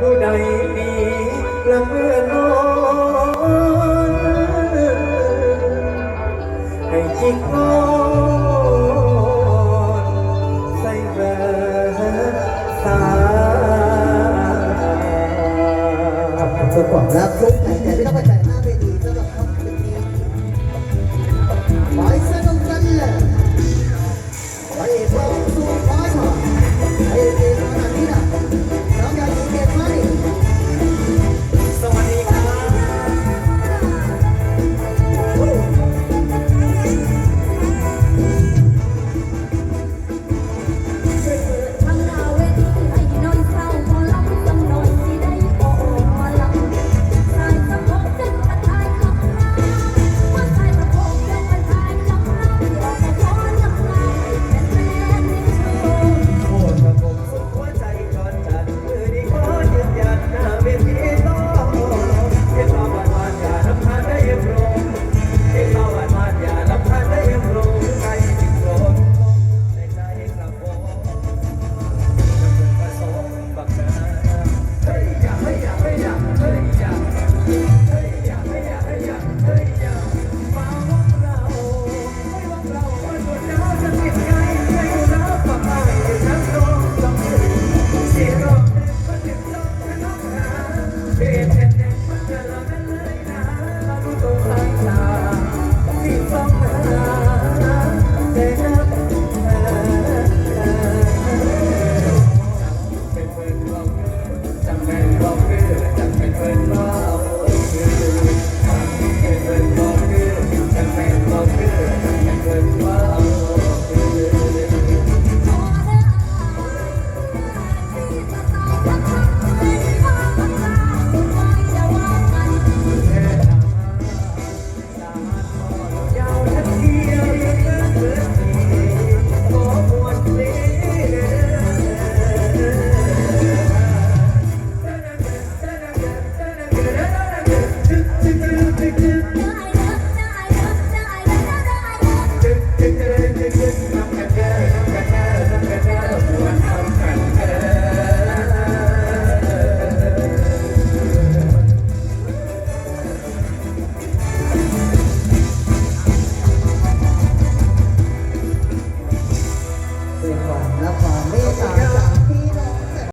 ผู้ใดมีละเมื่อนอนให้จิกนอนใส่แหวนสาเพื่อความรักทุกข์ใจไม่ต้องไปใจ Amen.